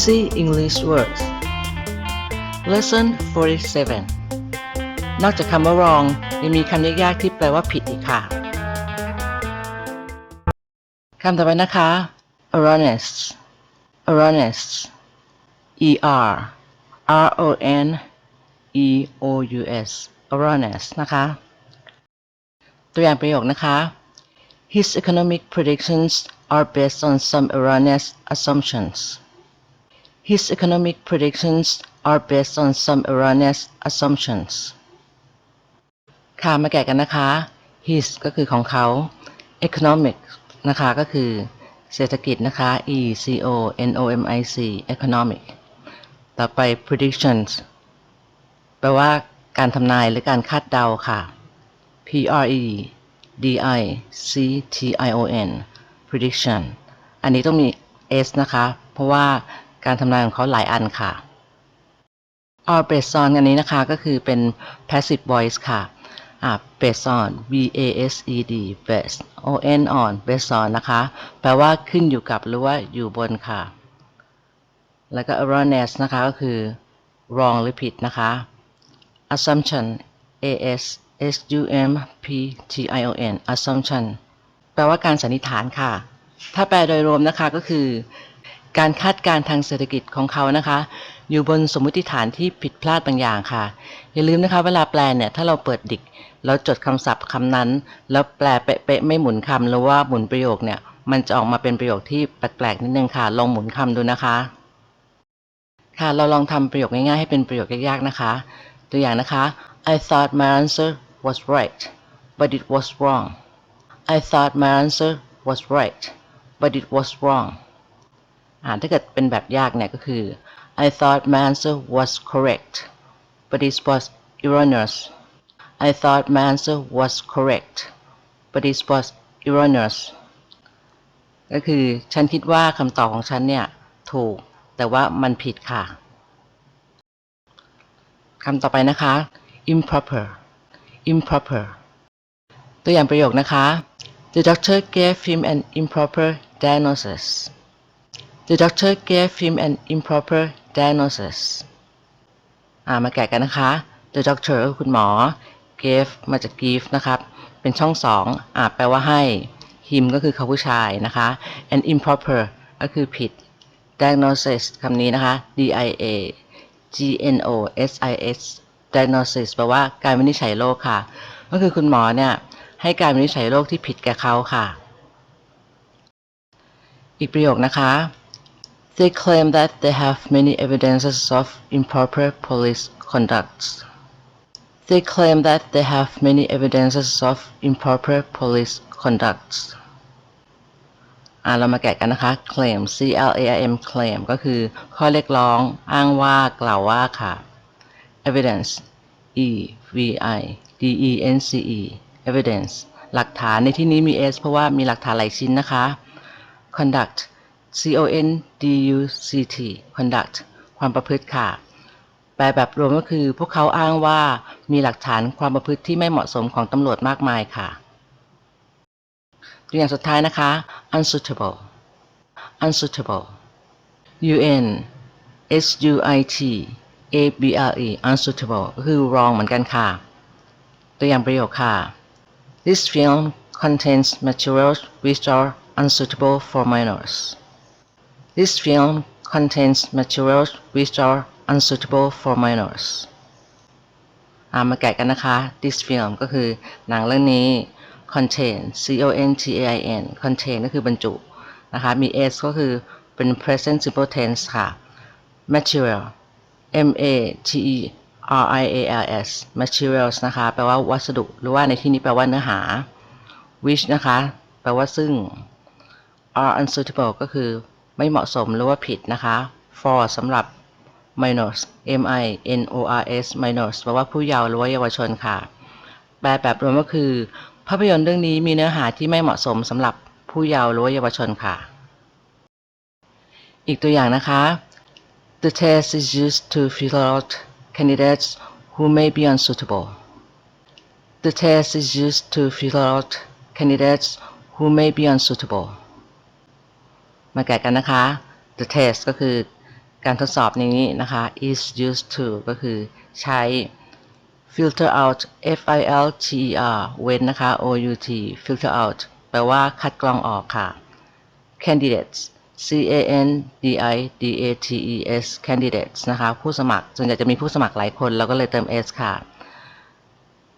Easy English Words Lesson 47 นอกจากคำว่า wrong ยังมีคำยากๆที่แปลว่าผิดอีกค่ะ คำต่อไปนะคะ erroneous erroneous e r r o n e o u s erroneous นะคะ ตัวอย่างประโยคนะคะ His economic predictions are based on some erroneous assumptions. His economic predictions are based on some erroneous assumptions. ค่ะมาแกะกันนะคะ his ก็คือของเขา economic นะคะก็คือเศรษฐกิจนะคะ e c o n o m i c economic ต่อไป predictions แปลว่าการทำนายหรือการคาดเดาค่ะ p r e d i c t i o n prediction อันนี้ต้องมี s นะคะ เพราะว่า การทำนายของเขาหลายอันค่ะ or based on อันนี้นะคะก็คือเป็น passive voice ค่ะ อ่า based on b a s e d based o n on based on นะคะ แปลว่าขึ้นอยู่กับหรือว่าอยู่บนค่ะ แล้วก็ erroneous นะคะก็คือ wrong หรือผิดนะคะ assumption a s s u m p t i o n assumption แปลว่าการสันนิษฐานค่ะ ถ้าแปลโดยรวมนะคะก็คือ การคาดการณ์ทางเศรษฐกิจของเขานะคะ อยู่บนสมมติฐานที่ผิดพลาดบางอย่างค่ะ อย่าลืมนะคะ เวลาแปลเนี่ยถ้าเราเปิดดิกแล้วจดคำศัพท์คำนั้น แล้วแปลเป๊ะๆไม่หมุนคำหรือว่าหมุนประโยคเนี่ยมันจะออกมาเป็นประโยคที่แปลกๆนิดนึงค่ะ ลองหมุนคำดูนะคะ ค่ะเราลองทำประโยคง่ายๆให้เป็นประโยคยากๆนะคะ ตัวอย่างนะคะ I thought my answer was right but it was wrong I thought my answer was right but it was wrong ถ้าเกิดเป็นแบบยากเนี่ยก็คือ I thought my answer was correct but it was erroneous I thought my answer was correct but it was erroneous ก็คือฉันคิดว่าคำตอบของฉันเนี่ย ถูกแต่ว่ามันผิดค่ะคำต่อไปนะคะ improper improper ตัวอย่างประโยคนะคะ The doctor gave him an improper diagnosis The doctor gave him an improper diagnosis อ่ามาแกะกันนะคะ The doctor คุณหมอ gave มาจาก give นะครับ เป็นช่องสองอ่าแปลว่าให้ him ก็คือเขาผู้ชายนะคะ and improper ก็คือผิด diagnosis คำนี้นะคะ d i a g n o s i s diagnosis แปลว่าการวินิจฉัยโรคค่ะ ก็คือคุณหมอเนี่ย ให้การวินิจฉัยโรคที่ผิดแก่เขาค่ะ อีกประโยคนะคะ They claim that they have many evidences of improper police conduct. They claim that they have many evidences of improper police conduct. อ่าเรามาแกะกันนะคะ claim c l a i m claim ก็คือข้อเรียกร้อง อ้างว่ากล่าวว่าค่ะ evidence e v i d e n c e evidence หลักฐานในที่นี้มี s เพราะว่ามีหลักฐานหลายชิ้นนะคะ conduct c o n d u c t conduct ความประพฤติค่ะ แปลแบบรวมก็คือ พวกเขาอ้างว่ามีหลักฐานความประพฤติที่ไม่เหมาะสมของตำรวจมากมายค่ะตัวอย่างสุดท้ายนะคะ unsuitable unsuitable u n s u i t a b l e unsuitable คือ wrong เหมือนกันค่ะ ตัวอย่างประโยคค่ะ This film contains materials which are unsuitable for minors. This film contains materials which are unsuitable for minors. อามาแกะกันนะคะ This film ก็คือหนังเรื่องนี้ contain c o n t a i n contain ก็คือบรรจุนะคะ มี s ก็คือเป็น present simple tense ค่ะ material m a t e r i a l s materials นะคะ แปลว่าวัสดุ หรือว่าในที่นี้แปลว่าเนื้อหา which นะคะ แปลว่าซึ่ง are unsuitable ก็คือ ไม่เหมาะสมหรือว่าผิดนะคะ for สำหรับ minors m i n o r s minors แปลว่าผู้เยาว์หรือว่าเยาวชนค่ะ แปลแบบรวมก็คือ ภาพยนตร์เรื่องนี้มีเนื้อหาที่ไม่เหมาะสมสำหรับผู้เยาว์หรือว่าเยาวชนค่ะ อีกตัวอย่างนะคะ The test is used to filter out candidates who may be unsuitable. The test is used to filter out candidates who may be unsuitable. มาแกะกันนะคะ The test ก็คือการทดสอบในี้นะคะ is used to ก็คือใช้ filter out f i l t e r เว้นนะคะ o u t filter out แปลว่าคัดกรองออกค่ะ candidates c a n d i d a t e s candidates นะคะ ผู้สมัคร ส่วนใหญ่จะมีผู้สมัครหลายคนเราก็เลยเติม s ค่ะ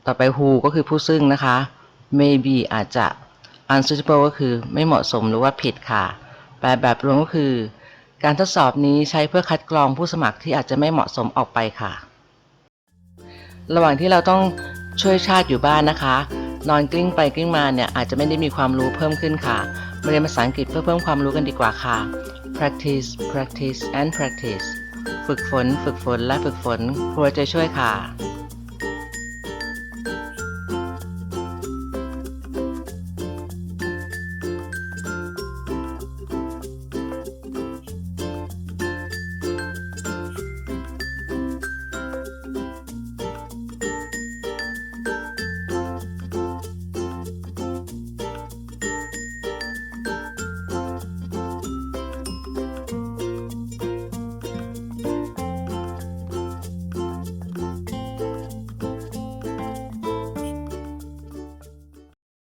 ต่อไป who ก็คือผู้ซึ่งนะคะ maybe อาจจะ unsuitable ก็คือไม่เหมาะสมหรือว่าผิดค่ะ แปลแบบรวมก็คือ การทดสอบนี้ใช้เพื่อคัดกรองผู้สมัครที่อาจจะไม่เหมาะสมออกไปค่ะ ระหว่างที่เราต้องช่วยชาติอยู่บ้านนะคะ นอนกลิ้งไปกลิ้งมาเนี่ยอาจจะไม่ได้มีความรู้เพิ่มขึ้นค่ะมาเรียนภาษาอังกฤษเพื่อเพิ่มความรู้กันดีกว่าค่ะ practice practice and practice ฝึกฝน ฝึกฝน และฝึกฝนครูจะช่วยค่ะ